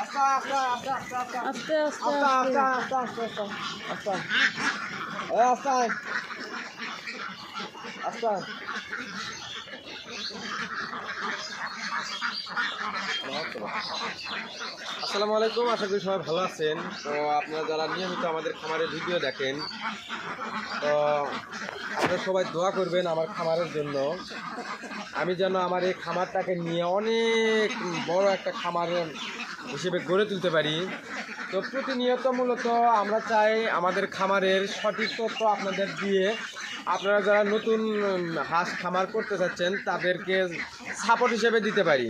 আস্তে আস্তে আস্তে আস্তে আস্তে। আস্তে আস্তে আস্তে আস্তে। আসসালামু আলাইকুম আশা করি সবাই ভালো আছেন। তো আপনারা যারা নিয়মিত আমাদের খামারের ভিডিও দেখেন তো আপনারা সবাই দোয়া করবেন আমার খামারের জন্য। আমি যেন আমার এই খামারটাকে নিয়ে অনেক বড় একটা খামার হিসেবে গড়ে তুলতে পারি। তো প্রতিনিয়ত মূলত আমরা চাই আমাদের খামারের সঠিক তথ্য আপনাদের দিয়ে আপনারা যারা নতুন হাঁস খামার করতে চাচ্ছেন তাদেরকে সাপোর্ট হিসেবে দিতে পারি।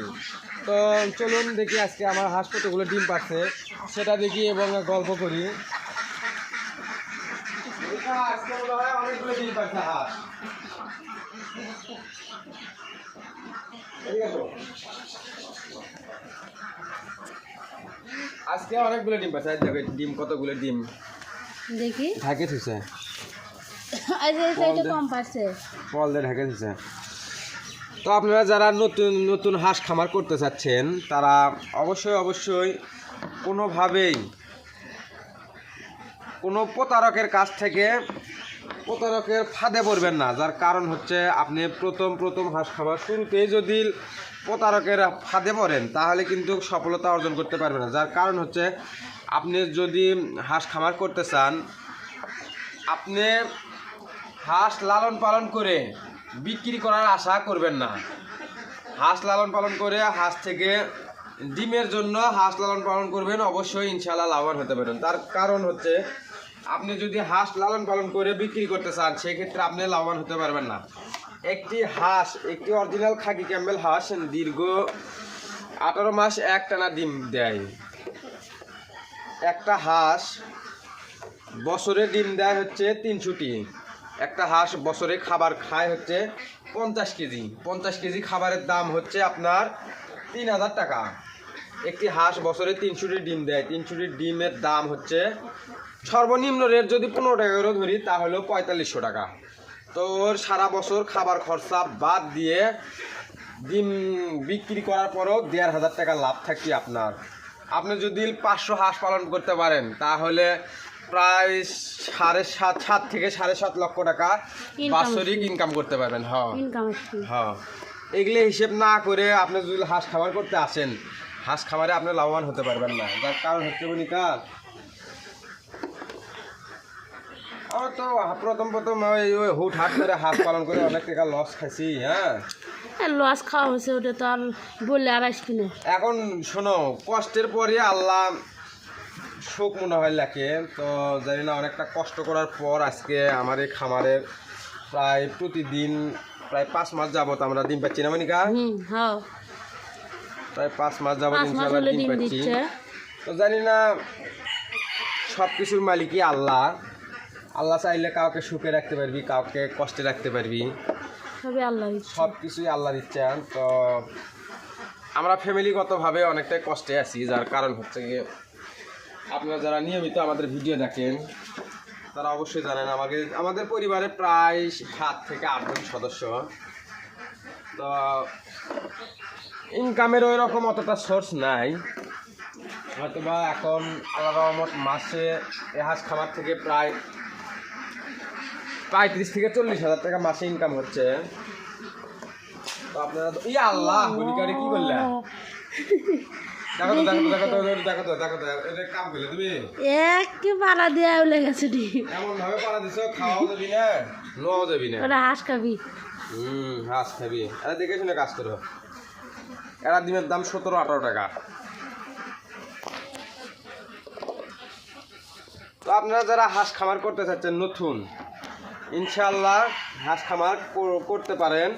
তো চলুন দেখি আজকে আমার হাঁস কতগুলো ডিম পাচ্ছে সেটা দেখি এবং গল্প করি। আজকে অনেকগুলো ডিম পাচ্ছে হাঁস। আজকে অনেকগুলো ডিম পাচ্ছে। দেখো ডিম কতগুলো ডিম? দেখি। ঢাকে থুছে ফল দিয়ে ঢাকে থুছে তো আপনারা যারা নতুন নতুন হাঁস খামার করতে চাচ্ছেন তারা অবশ্যই অবশ্যই কোনোভাবেই কোনো প্রতারকের কাছ থেকে প্রতারকের ফাঁদে পড়বেন না, যার কারণ হচ্ছে আপনি প্রথম প্রথম হাঁস খামার শুরুতেই যদি প্রতারকের ফাঁদে পড়েন, তাহলে কিন্তু সফলতা অর্জন করতে পারবেন না। যার কারণ হচ্ছে আপনি যদি হাঁস খামার করতে চান, আপনি হাঁস লালন পালন করে বিক্রি করার আশা করবেন না। হাঁস লালন পালন করে হাঁস থেকে ডিমের জন্য হাঁস লালন পালন করবেন, অবশ্যই ইনশাল্লাহ লাভবান হতে পারেন তার কারণ হচ্ছে, আপনি যদি হাঁস লালন পালন করে বিক্রি করতে চান, সেক্ষেত্রে আপনি লাভবান হতে পারবেন না। একটি হাঁস, একটি অরিজিনাল খাকি ক্যাম্বেল হাঁস দীর্ঘ আঠারো মাস এক টানা ডিম দেয়। একটা হাঁস বছরে ডিম দেয় হচ্ছে তিনশোটি। একটা হাঁস বছরে খাবার খায় হচ্ছে পঞ্চাশ কেজি। পঞ্চাশ কেজি খাবারের দাম হচ্ছে আপনার তিন হাজার টাকা। একটি হাঁস বছরে তিনশোটি ডিম দেয়। তিনশোটি ডিমের দাম হচ্ছে সর্বনিম্ন রেট যদি পনেরো টাকা করে ধরি তাহলেও পঁয়তাল্লিশশো টাকা। তো সারা বছর খাবার খরচা বাদ দিয়ে ডিম বিক্রি করার পরেও দেড় হাজার টাকা লাভ থাকবে আপনার। আপনি যদি পাঁচশো হাঁস পালন করতে পারেন তাহলে প্রায় সাড়ে সাত সাত থেকে সাড়ে সাত লক্ষ টাকা বাৎসরিক ইনকাম করতে পারবেন হ্যাঁ হ্যাঁ এগুলো হিসেব না করে আপনি যদি হাঁস খাবার করতে আসেন হাঁস খামারে আপনি লাভবান হতে পারবেন না। যার কারণ হচ্ছে বনিকা আমার তো প্রথম প্রথম ওই হুট হাট করে হাঁস পালন করে অনেক টাকা লস খাইছি হ্যাঁ? লস খাওয়া হয়েছে ওটা তো আর বললে আর আসবি না। এখন শোনো কষ্টের পরে আল্লাহ সুখ মনে হয় লেখে তো জানি না অনেকটা কষ্ট করার পর আজকে আমার এই খামারের প্রায় প্রতিদিন প্রায় পাঁচ মাস যাবত আমরা ডিম পাচ্ছি না মনিকা? হুম হ্যাঁ। প্রায় পাঁচ মাস যাবত ডিম পাচ্ছি তো জানি না সব কিছুর মালিকই আল্লাহ। আল্লাহ চাইলে কাউকে সুখে রাখতে পারবি কাউকে কষ্টে রাখতে পারবি। সবই আল্লাহ সব কিছুই আল্লাহর ইচ্ছা। তো আমরা ফ্যামিলিগতভাবে অনেকটাই কষ্টে আছি যার কারণ হচ্ছে গিয়ে আপনারা যারা নিয়মিত আমাদের ভিডিও দেখেন তারা অবশ্যই জানেন আমাকে আমাদের পরিবারে প্রায় সাত থেকে আটজন সদস্য। তো ইনকামের ওই রকম অতটা সোর্স নাই। হয়তোবা এখন আল্লাহ রহমত মাসে এ হাঁস খামার থেকে প্রায় পঁয়ত্রিশ থেকে চল্লিশ হাজার টাকা মাসে ইনকাম হচ্ছে। তো আপনারা তো- ইয়া আল্লাহ কি করলে দেখো তো দেখো তো দেখো তো দেখো তো এটা কাম করলে তুমি? এক পাড়া দেওয়া উলে গেছে এমন ভাবে পাড়া দিছো খাওয়াও যাবি না নোয়াও যাবি না। ওটা হাঁস খাবি। হুম, হাঁস খাবি। এরা দেখে শুনে কাজ করো। এরা ডিমের দাম সতেরো, আঠারো টাকা। তো আপনারা যারা হাঁস খামার করতে চাচ্ছেন, নতুন ইনশাল্লাহ হাঁস খামার করতে পারেন।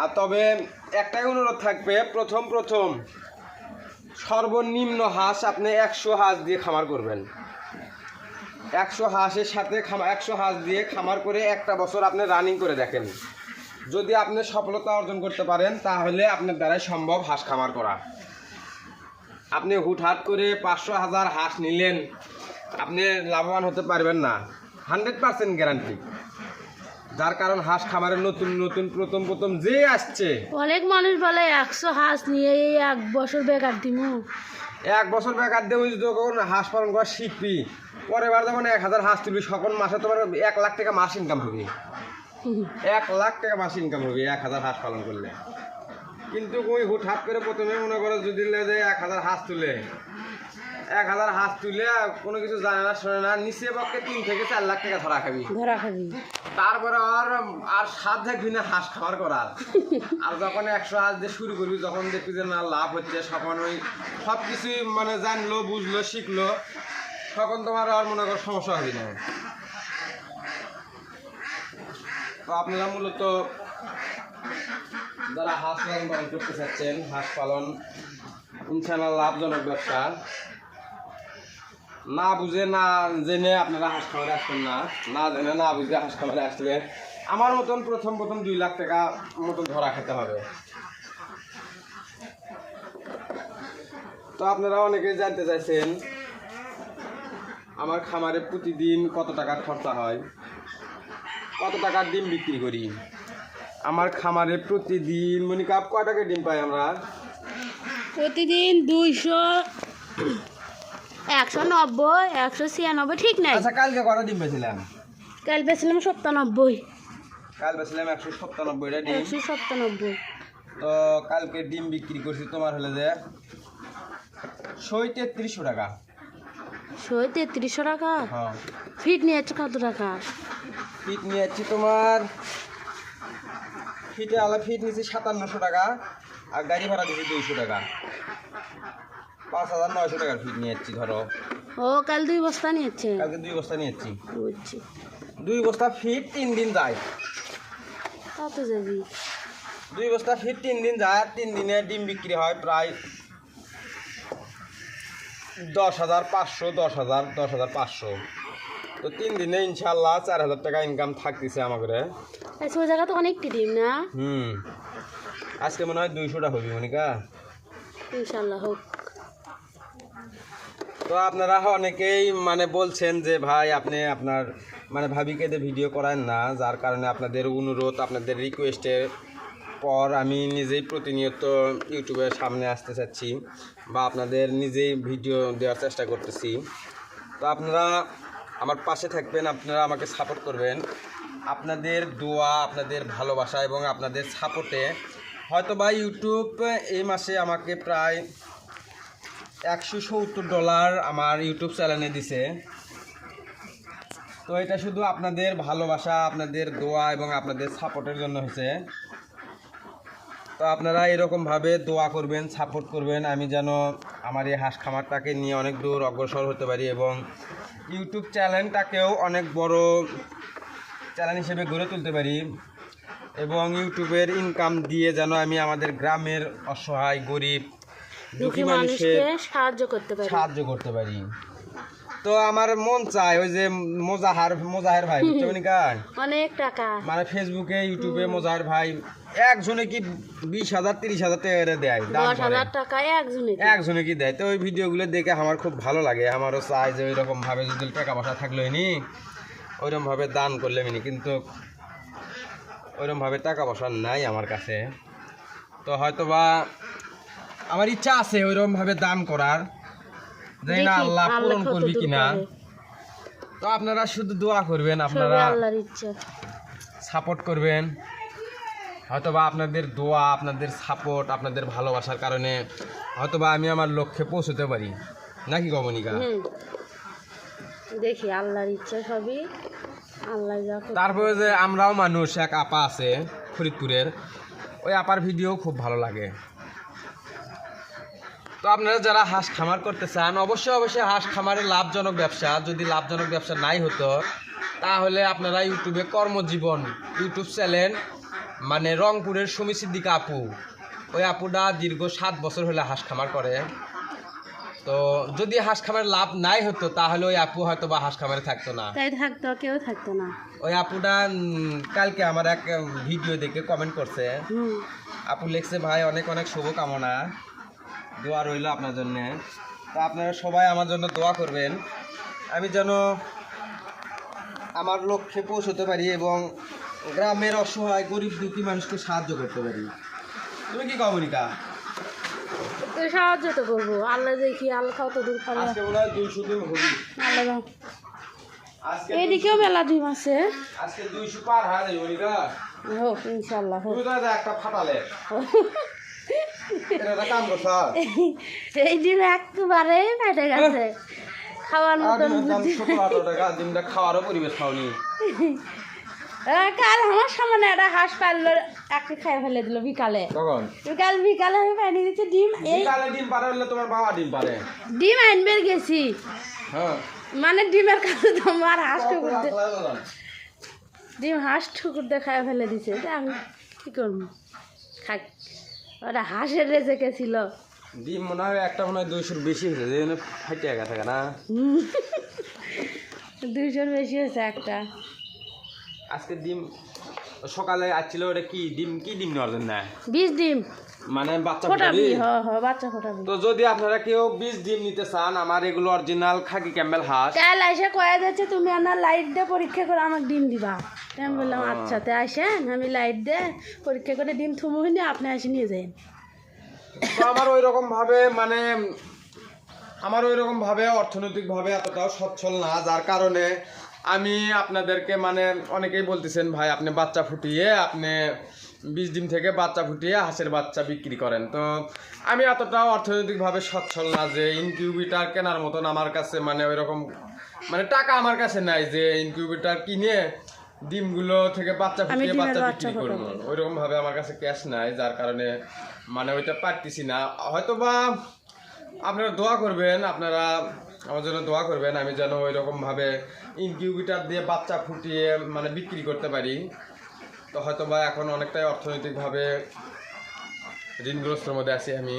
আর তবে একটাই অনুরোধ থাকবে, প্রথম প্রথম সর্বনিম্ন হাঁস আপনি একশো হাঁস দিয়ে খামার করবেন। একশো হাঁসের সাথে খামার একশো হাঁস দিয়ে খামার করে একটা বছর আপনি রানিং করে দেখেন। যদি আপনি সফলতা অর্জন করতে পারেন তাহলে আপনার দ্বারাই সম্ভব হাঁস খামার করা। আপনি হুটহাট করে পাঁচশো হাজার হাঁস নিলেন আপনি লাভবান হতে পারবেন না। হান্ড্রেড পার্সেন্ট গ্যারান্টি যার কারণ হাঁস খামারের নতুন নতুন প্রথম প্রথম যে আসছে। অনেক মানুষ বলে একশো হাঁস নিয়ে এই এক বছর বেকার দিমু। এক বছর বেকার দেবো যখন হাঁস পালন করা শিখবি। পরের বার যখন এক হাজার হাঁস তুলবি সকল মাসে তোমার এক লাখ টাকা মাস ইনকাম হবে। এক লাখ টাকা মাস ইনকাম হবে এক হাজার হাঁস পালন করলে। কিন্তু ওই হুটহাট করে প্রথমে মনে করো যদি যে এক হাজার হাঁস তুলে। এক হাজার হাঁস তুলে কোনো কিছু জানে না শোনে না নিচে পক্ষে তিন থেকে চার লাখ টাকা ধরা খাবি। ধরা খাবি। তারপরে আর আর সাত থাকবি না হাঁস খাওয়ার করার। আর যখন একশো হাঁস দিয়ে শুরু করবি যখন দেখবি যে না লাভ হচ্ছে তখন ওই সব কিছুই মানে জানলো বুঝলো শিখলো। তখন তোমার আর মনে করো সমস্যা হবে না? তো আপনারা মূলত যারা হাঁস লালন পালন করতে চাচ্ছেন, হাঁস পালন ইনশাল্লাহ লাভজনক ব্যবসা। না বুঝে, না জেনে আপনারা হাঁস খামারে আসবেন না। না জেনে, না বুঝে হাঁস খামারে আসলে আমার মতন প্রথম প্রথম দুই লাখ টাকা মতন ধরা খেতে হবে। তো আপনারা অনেকেই জানতে চাইছেন আমার খামারে প্রতিদিন কত টাকা খরচা হয়? কত টাকার ডিম বিক্রি করি? আমার খামারে প্রতিদিন মনে কাপ কয় টাকা ডিম পাই আমরা? প্রতিদিন দুইশো একশো নব্বই একশো ছিয়ানব্বই ঠিক নাই? আচ্ছা কালকে কটা ডিম পেয়েছিলাম কাল পেয়েছিলাম সপ্তানব্বই কাল পেয়েছিলাম একশো সত্তানব্বইটা ডিম। একশো সপ্তানব্বই তো কালকে ডিম বিক্রি করছি তোমার হলে যে শই তেত্রিশশো টাকা। শই তেত্রিশশো টাকা। হ্যাঁ। ফিট নিয়েছে কত টাকা? ফিট নিয়ে যাচ্ছি তোমার ফিটে আলা ফিট নিচ্ছি সাতান্নশো টাকা আর গাড়ি ভাড়া দিচ্ছি দুইশো টাকা। পাঁচ হাজার নয়শো টাকার ফিট নিয়ে যাচ্ছি ধরো। ও কাল দুই বস্তা নিয়েছে? কালকে দুই বস্তা নিয়ে যাচ্ছি বুঝছি। দুই বস্তা ফিট তিন দিন যায়। কত যাবি দুই? বস্তা ফিট তিন দিন যায় তিন দিনে ডিম বিক্রি হয় প্রায় দশ হাজার পাঁচশো দশ হাজার দশ হাজার পাঁচশো। তো তিন দিনে ইনশাল্লাহ চার হাজার টাকা ইনকাম থাকতেছে আমাদের ওই জায়গা তো অনেকটি ডিম না? হুম। আজকে মনে হয় দুইশোটা হবে মনিকা। ইনশাল্লাহ হোক। তো আপনারা অনেকেই মানে বলছেন যে ভাই আপনি আপনার মানে ভাবিকে ভিডিও করান না। যার কারণে আপনাদের অনুরোধ আপনাদের রিকোয়েস্টের পর আমি নিজেই প্রতিনিয়ত ইউটিউবের সামনে আসতে চাচ্ছি বা আপনাদের নিজেই ভিডিও দেওয়ার চেষ্টা করতেছি। তো আপনারা আমার পাশে থাকবেন, আপনারা আমাকে সাপোর্ট করবেন। আপনাদের দোয়া, আপনাদের ভালোবাসা এবং আপনাদের সাপোর্টে হয়তো বা ইউটিউব এই মাসে আমাকে প্রায় একশো সত্তর ডলার আমার ইউটিউব চ্যানেলে দিছে। তো এটা শুধু আপনাদের ভালোবাসা, আপনাদের দোয়া এবং আপনাদের সাপোর্টের জন্য হয়েছে। তো আপনারা এরকমভাবে দোয়া করবেন সাপোর্ট করবেন। আমি যেন আমার এই হাঁস খামারটাকে নিয়ে অনেক দূর অগ্রসর হতে পারি এবং ইউটিউব চ্যানেলটাকেও অনেক বড় চ্যানেল হিসেবে গড়ে তুলতে পারি এবং ইউটিউবের ইনকাম দিয়ে যেন আমি আমাদের গ্রামের অসহায় গরিব দুঃখী মানুষকে সাহায্য করতে পারি। সাহায্য করতে পারি। তো আমার মন চায় ওই যে মোজাহার মোজাহের ভাই বুঝছ? অনেক টাকা। মানে ফেসবুকে ইউটিউবে মোজাহার ভাই একজনে কি বিশ হাজার তিরিশ হাজার টাকা দেয় দশ হাজার টাকা একজনে একজনে কি দেয়? তো ওই ভিডিওগুলো দেখে আমার খুব ভালো লাগে। আমারও চাই যে ওইরকম ভাবে যদি টাকা পয়সা থাকল নি ওইরকম ভাবে দান করলে মিনি কিন্তু ওইরকম ভাবে টাকা পয়সা নাই আমার কাছে। তো হয়তো বা আমার ইচ্ছা আছে ওইরকম ভাবে দান করার। জানি না দেখি, আল্লাহ পূরণ করবি কিনা। তো আপনারা শুধু দোয়া করবেন আপনারা আল্লাহর ইচ্ছা সাপোর্ট করবেন। হয়তোবা আপনাদের দোয়া আপনাদের সাপোর্ট আপনাদের ভালোবাসার কারণে হয়তোবা আমি আমার লক্ষ্যে পৌঁছতে পারি। নাকি গমনিকা হুম। দেখি আল্লাহর ইচ্ছা সবই আল্লাহ তারপরে যে আমরাও মানুষ এক আপা আছে ফরিদপুরের ওই আপার ভিডিও খুব ভালো লাগে। তো আপনারা যারা হাঁস খামার করতে চান অবশ্যই অবশ্যই হাঁস খামারের লাভজনক ব্যবসা। যদি লাভজনক ব্যবসা নাই হতো তাহলে আপনারা ইউটিউবে কর্মজীবন ইউটিউব চ্যানেল মানে রংপুরের সুমি সিদ্দিকা আপু। ওই আপুটা দীর্ঘ সাত বছর হলে হাঁস খামার করে। তো যদি হাঁস খামারের লাভ নাই হতো তাহলে ওই আপু হয়তো বা হাঁস খামারে থাকতো না। তাই থাকতো কেউ থাকতো না। ওই আপুটা কালকে আমার এক ভিডিও দেখে কমেন্ট করছে। আপু লিখছে ভাই অনেক অনেক শুভকামনা। দোয়া রইল আপনার জন্যে। তো আপনারা সবাই আমার জন্য দোয়া করবেন। আমি যেন আমার লক্ষ্যে পৌঁছতে পারি এবং গ্রামের অসহায় গরিব দুঃখী মানুষকে সাহায্য করতে পারি। তুমি কি কমনিকা তো সাহায্য তো করব। আল্লাহ দেখি আল্লাহ কত দূর আল্লাহ। আজকে মেলা ডিম আছে আজকে দুইশো পার হোক ইনশাল্লাহ হোক। তো একটা ফাটালে এটা একটা কাম করছ এই ডিম একবারে ফেটে গেছে। খাওয়ার মতন ডিমটা খাওয়ারও পরিবেশ খাওনি কাল আমার সামনে একটা হাঁস পারল একটা খাই ফেলে দিল বিকালে। কখন? কাল বিকালে আমি পানি দিচ্ছি ডিম বিকালে ডিম পারে হলে তোমার বাবা ডিম পারে ডিম আনবে গেছি। হ্যাঁ। মানে ডিমের কাছে তো আমার হাঁস ঠুকুর? ডিম হাঁস ঠুকুর দিয়ে খাই ফেলে দিছে। আমি কি করব? খাই। ওটা হাঁসের রেজেকে ছিল? ডিম মনে হয় একটা মনে হয় দুইশোর বেশি হয়েছে যে ফাইটে গেছে না? দুইশোর বেশি হয়েছে একটা। আজকে ডিম সকালে আসছিল ওটা কি ডিম কি ডিম নেওয়ার জন্য? বিশ ডিম। মানে বাচ্চা ফোটাবি? ফুটাবি? হ হ বাচ্চা ফোটাবি। তো যদি আপনারা কেউ বিশ ডিম নিতে চান আমার এগুলো অরিজিনাল খাকি ক্যাম্বেল হাঁস। কাল এসে কয়া যাচ্ছে তুমি আমার লাইট দিয়ে পরীক্ষা করে আমাকে ডিম দিবা। আমি বললাম আচ্ছা তে আসেন আমি লাইট দিয়ে পরীক্ষা করে ডিম থুমু হিনে আপনি এসে নিয়ে যান তো আমার ওই রকম ভাবে মানে আমার ওই রকম ভাবে অর্থনৈতিক ভাবে এতটাও সচ্ছল না যার কারণে আমি আপনাদেরকে মানে অনেকেই বলতেছেন ভাই আপনি বাচ্চা ফুটিয়ে আপনি বিশ ডিম থেকে বাচ্চা ফুটিয়ে হাঁসের বাচ্চা বিক্রি করেন। তো আমি এতটাও অর্থনৈতিকভাবে সচ্ছল না যে ইনকিউবিটার কেনার মতন আমার কাছে মানে ওই রকম মানে টাকা আমার কাছে নাই যে ইনকিউবিটার কিনে ডিমগুলো থেকে বাচ্চা ফুটিয়ে বাচ্চা বিক্রি করব। ফোটাবো। ওইরকম ভাবে আমার কাছে ক্যাশ নাই যার কারণে মানে ওইটা পারতেছি না। হয়তো বা আপনারা দোয়া করবেন আপনারা আমার জন্য দোয়া করবেন আমি যেন ওই রকম ভাবে ইনকিউবেটার দিয়ে বাচ্চা ফুটিয়ে মানে বিক্রি করতে পারি। তো হয়তো বা এখন অনেকটাই অর্থনৈতিকভাবে ঋণগ্রস্তের মধ্যে আছি আমি।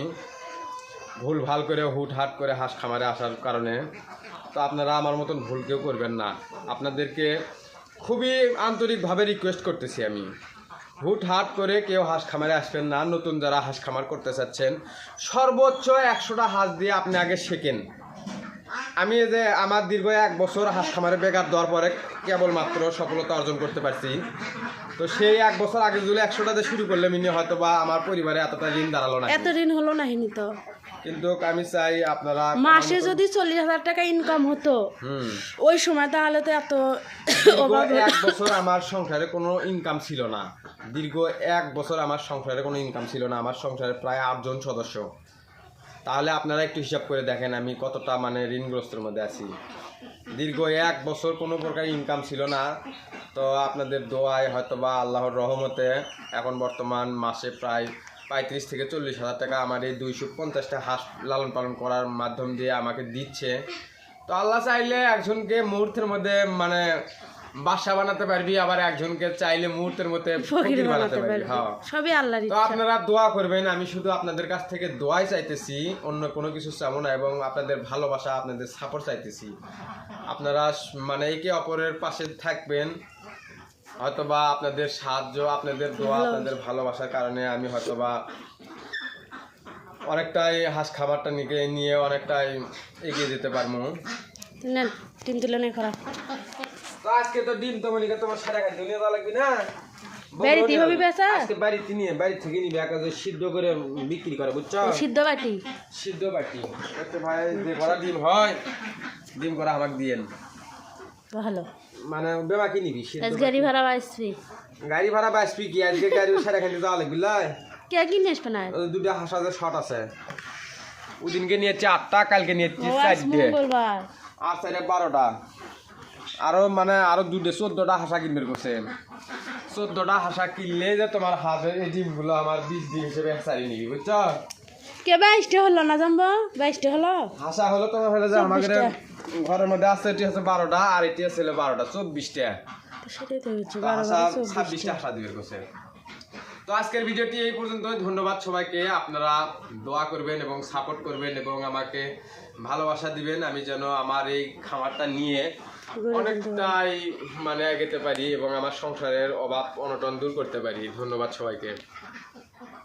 ভুল ভালো করে হুট হাট করে হাঁস খামারে আসার কারণে। তো আপনারা আমার মতন ভুল কেউ করবেন না। আপনাদেরকে খুবই আন্তরিকভাবে রিকোয়েস্ট করতেছি আমি। হুট হাট করে কেউ হাঁস খামারে আসবেন না। নতুন যারা হাঁস খামার করতে চাচ্ছেন, সর্বোচ্চ একশোটা হাঁস দিয়ে আপনি আগে শেখেন। আমি যে আমার দীর্ঘ এক বছর হাঁস খামারে বেকার দেওয়ার পরে কেবলমাত্র সফলতা অর্জন করতে পারছি। তো সেই এক বছর আগে যদি একশোটা দিয়ে শুরু করলে মিনি হয়তো বা আমার পরিবারে এতটা ঋণ দাঁড়াল না এত ঋণ হলো না হিনি তো। কিন্তু আমি চাই আপনারা মাসে যদি চল্লিশ হাজার টাকা ইনকাম হতো ওই সময় তাহলে তো এত এক বছর আমার সংসারে কোনো ইনকাম ছিল না। দীর্ঘ এক বছর আমার সংসারে কোনো ইনকাম ছিল না। আমার সংসারে প্রায় আটজন সদস্য। তাহলে আপনারা একটু হিসাব করে দেখেন আমি কতটা মানে ঋণগ্রস্তের মধ্যে আছি। দীর্ঘ এক বছর কোনো প্রকার ইনকাম ছিল না। তো আপনাদের দোয়ায় হয়তো বা আল্লাহর রহমতে এখন বর্তমান মাসে প্রায় পঁয়ত্রিশ থেকে চল্লিশ হাজার টাকা আমার এই দুইশো পঞ্চাশটা হাঁস লালন পালন করার মাধ্যম দিয়ে আমাকে দিচ্ছে। তো আল্লাহ চাইলে একজনকে মুহূর্তের মধ্যে মানে বাসা বানাতে পারবি আবার একজনকে চাইলে মুহূর্তের মধ্যে ফকির বানাতে পারবে হ্যাঁ। সবই আল্লাহর তো আপনারা দোয়া করবেন আমি শুধু আপনাদের কাছ থেকে দোয়াই চাইতেছি অন্য কোনো কিছু চাবো না এবং আপনাদের ভালোবাসা আপনাদের সাপোর্ট চাইতেছি। আপনারা মানে একে অপরের পাশে থাকবেন হয়তোবা আপনাদের সাহায্য আপনাদের দোয়া আপনাদের ভালোবাসার কারণে আমি হয়তোবা অনেকটাই হাঁস খাবারটা নিয়ে নিয়ে অনেকটাই এগিয়ে যেতে পারব। নেন তিন তুলে নেই করা। তো আজকে তো ডিম তো মনিকা তোমার সারা খাদ্য নিয়ে যাওয়া লাগবে না। বাড়িতে হবে বেচা? আজকে বাড়িতে নিয়ে বাড়ি থেকে নিবে একা সিদ্ধ করে বিক্রি করে বুঝছ? সিদ্ধ বাটি? সিদ্ধ বাটি। একটু ভাই যে করা ডিম হয় ডিম করা আমাকে দিয়েন। ভালো। মানে বেমা কি নিবি গাড়ি ভাড়া আসবি বাটি। গাড়ি ভাড়া বাঁচবি কি? আজকে গাড়ি সারা খাইতে যাওয়া লাগবে লাই। কে কিনে আসবে না? দুটো হাঁসাদের শট আছে। ওদিনকে নিয়েছি আটটা কালকে নিয়েছি চারটে। আর বারোটা। আরও মানে আরও দুটো চোদ্দটা হাঁসা কিনবে করছে চোদ্দটা হাঁসা কিনলে যে তোমার হাঁসের এই ডিমগুলো আমার বিশ ডিম হিসেবে সারি নিবি বুঝছ কে বাইশটা হলো না জানব বাইশটা হলো? হাসা হলো তোমার হলে যে আমাদের ঘরের মধ্যে আছে এটি হচ্ছে বারোটা আর এটি আছে বারোটা চব্বিশটা ছাব্বিশটা হাসা দিবে করছে তো আজকের ভিডিওটি এই পর্যন্ত ধন্যবাদ সবাইকে আপনারা দোয়া করবেন এবং সাপোর্ট করবেন এবং আমাকে ভালোবাসা দিবেন আমি যেন আমার এই খামারটা নিয়ে অনেকটাই মানে এগোতে পারি এবং আমার সংসারের অভাব অনটন দূর করতে পারি। ধন্যবাদ সবাইকে।